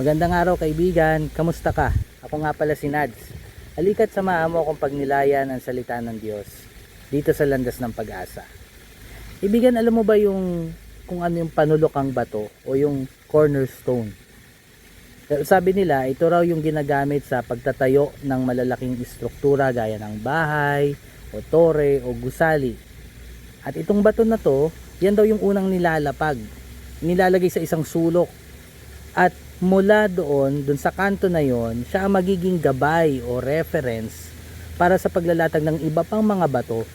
Magandang araw kaibigan, kamusta ka? Ako nga pala si Nads. Halika't samahan mo akong pagnilayan ang salita ng Diyos dito sa landas ng pag-asa. Ibigan, alam mo ba yung kung ano yung panulokang bato o yung cornerstone? Sabi nila, ito raw yung ginagamit sa pagtatayo ng malalaking istruktura gaya ng bahay, o tore, o gusali. At itong bato na to, yan daw yung unang nilalapag. Nilalagay sa isang sulok. At mula doon, dun sa kanto na yon, siya ang magiging gabay o reference para sa paglalatag ng iba pang mga bato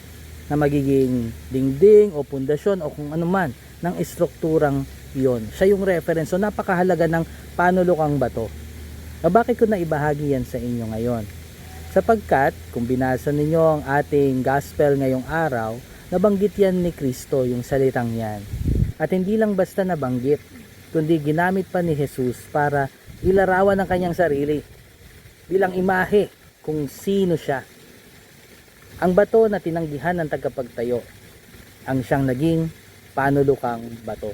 na magiging dingding o pundasyon o kung ano man ng istrukturang yon. Siya yung reference. So napakahalaga ng panulokang bato. Na bakit ko na ibahagi yan sa inyo ngayon? Sapagkat kung binasa ninyo ang ating gospel ngayong araw, nabanggit yan ni Kristo yung salitang yan. At hindi lang basta nabanggit, kundi ginamit pa ni Jesus para ilarawan ang kanyang sarili bilang imahe kung sino siya. Ang bato na tinanggihan ng tagapagtayo ang siyang naging panulukang bato.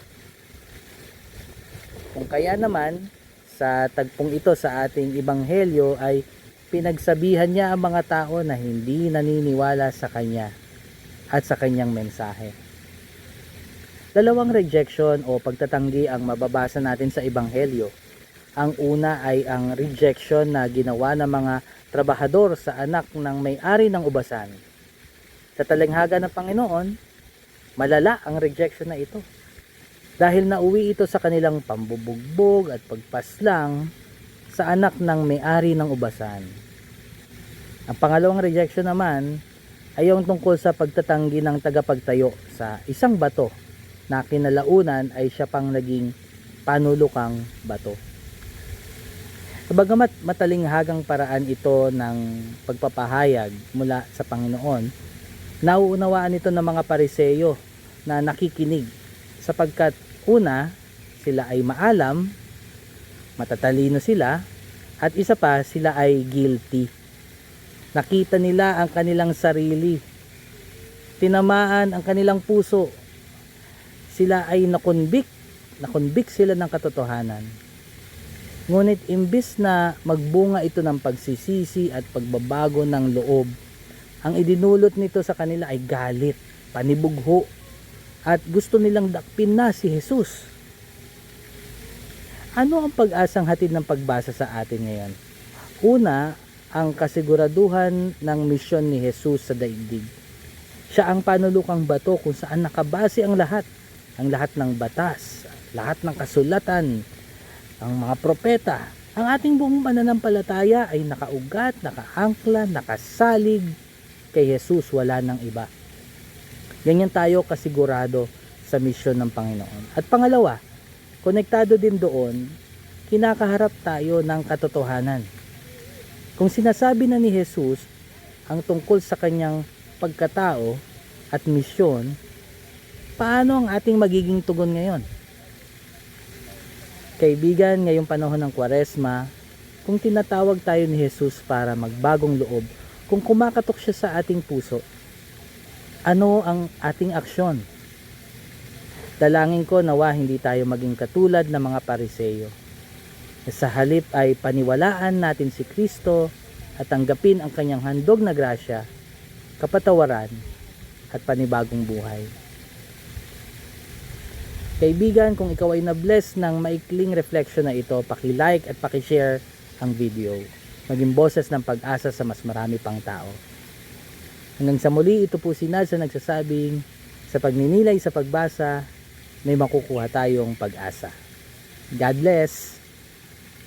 Kung kaya naman, sa tagpong ito sa ating ibanghelyo ay pinagsabihan niya ang mga tao na hindi naniniwala sa kanya at sa kanyang mensahe. Dalawang rejection o pagtatanggi ang mababasa natin sa ebanghelyo. Ang una ay ang rejection na ginawa ng mga trabahador sa anak ng may-ari ng ubasan. Sa talinghaga ng Panginoon, malala ang rejection na ito. Dahil nauwi ito sa kanilang pambubugbog at pagpaslang sa anak ng may-ari ng ubasan. Ang pangalawang rejection naman ay yung tungkol sa pagtatanggi ng tagapagtayo sa isang bato na kinalaunan ay siya pang naging panulukang bato. Bagamat matalinghagang paraan ito ng pagpapahayag mula sa Panginoon, nauunawaan ito ng mga pariseyo na nakikinig sapagkat una, sila ay maalam, matatalino sila, at isa pa, sila ay guilty. Nakita nila ang kanilang sarili. Tinamaan ang kanilang puso. Sila ay nakonbik. Nakonbik sila ng katotohanan. Ngunit imbis na magbunga ito ng pagsisisi at pagbabago ng loob, ang idinulot nito sa kanila ay galit, panibugho, at gusto nilang dakpin na si Jesus. Ano ang pag-asang hatid ng pagbasa sa atin ngayon? Una, ang kasiguraduhan ng misyon ni Jesus sa daigdig. Siya ang panulukang bato kung saan nakabase ang lahat. Ang lahat ng batas, lahat ng kasulatan, ang mga propeta. Ang ating buong pananampalataya ay nakaugat, nakaangkla, nakasalig kay Jesus, wala nang iba. Ganyan tayo kasigurado sa misyon ng Panginoon. At pangalawa, konektado din doon, kinakaharap tayo ng katotohanan. Kung sinasabi na ni Jesus ang tungkol sa kanyang pagkatao at misyon, paano ang ating magiging tugon ngayon? Kaibigan, ngayong panahon ng Kwaresma, kung tinatawag tayo ni Jesus para magbagong loob, kung kumakatok siya sa ating puso, ano ang ating aksyon? Dalangin ko nawa hindi tayo maging katulad ng mga pariseyo. Sa halip ay paniwalaan natin si Kristo at tanggapin ang kanyang handog na grasya, kapatawaran at panibagong buhay. Kaibigan, kung ikaw ay na-bless ng maikling reflection na ito, paki-like at paki-share ang video. Maging boses ng pag-asa sa mas marami pang tao. Hanggang sa muli, ito po si Nad sa nagsasabing, sa pagninilay sa pagbasa, may makukuha tayong pag-asa. God bless!